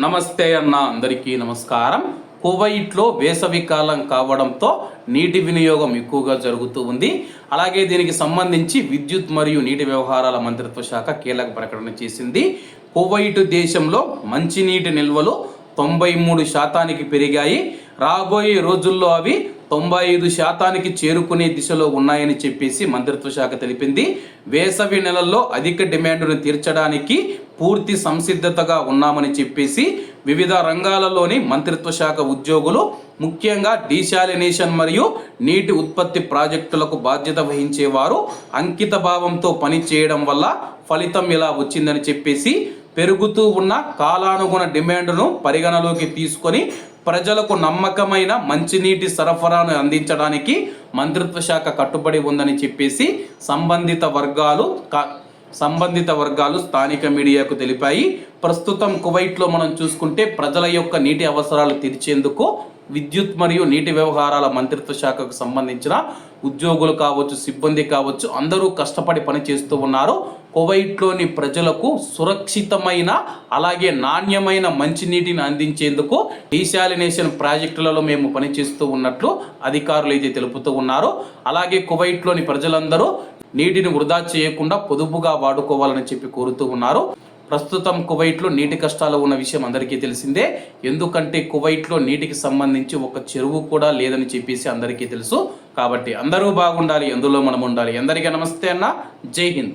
నమస్తే అన్న అందరికీ నమస్కారం. కువైట్లో వేసవికాలం కావడంతో నీటి వినియోగం ఎక్కువగా జరుగుతూ ఉంది. అలాగే దీనికి సంబంధించి విద్యుత్ మరియు నీటి వ్యవహారాల మంత్రిత్వ శాఖ కీలక ప్రకటన చేసింది. కువైట్ దేశంలో మంచినీటి నిల్వలు తొంభై మూడు శాతానికి పెరిగాయి. రాబోయే రోజుల్లో అవి తొంభై ఐదు శాతానికి చేరుకునే దిశలో ఉన్నాయని చెప్పేసి మంత్రిత్వ శాఖ తెలిపింది. వేసవి నెలల్లో అధిక డిమాండ్ను తీర్చడానికి పూర్తి సంసిద్ధతగా ఉన్నామని చెప్పేసి వివిధ రంగాలలోని మంత్రిత్వ శాఖ ఉద్యోగులు ముఖ్యంగా డీశాలినేషన్ మరియు నీటి ఉత్పత్తి ప్రాజెక్టులకు బాధ్యత వహించేవారు అంకిత భావంతో పని చేయడం వల్ల ఫలితం ఇలా వచ్చిందని చెప్పేసి పెరుగుతూ ఉన్న కాలానుగుణ డిమాండ్ను పరిగణలోకి తీసుకొని ప్రజలకు నమ్మకమైన మంచినీటి సరఫరాను అందించడానికి మంత్రిత్వ శాఖ కట్టుబడి ఉందని చెప్పేసి సంబంధిత వర్గాలు సంబంధిత వర్గాలు స్థానిక మీడియాకు తెలిపాయి. ప్రస్తుతం కువైట్లో మనం చూసుకుంటే ప్రజల యొక్క నీటి అవసరాలు తీర్చేందుకు విద్యుత్ మరియు నీటి వ్యవహారాల మంత్రిత్వ శాఖకు సంబంధించిన ఉద్యోగులు కావచ్చు సిబ్బంది కావచ్చు అందరూ కష్టపడి పని చేస్తూ ఉన్నారు. కువైట్లోని ప్రజలకు సురక్షితమైన అలాగే నాణ్యమైన మంచినీటిని అందించేందుకు డీశాలినేషన్ ప్రాజెక్టులలో మేము పనిచేస్తూ ఉన్నట్లు అధికారులు అయితే తెలుపుతూ ఉన్నారు. అలాగే కువైట్లోని ప్రజలందరూ నీటిని వృధా చేయకుండా పొదుపుగా వాడుకోవాలని చెప్పి కోరుతూ ఉన్నారు. ప్రస్తుతం కువైట్లో నీటి కష్టాలు ఉన్న విషయం అందరికీ తెలిసిందే. ఎందుకంటే కువైట్లో నీటికి సంబంధించి ఒక చెరువు కూడా లేదని చెప్పేసి అందరికీ తెలుసు. కాబట్టి అందరూ బాగుండాలి ఎందులో మనం ఉండాలి అందరికీ నమస్తే అన్న. జై హింద్.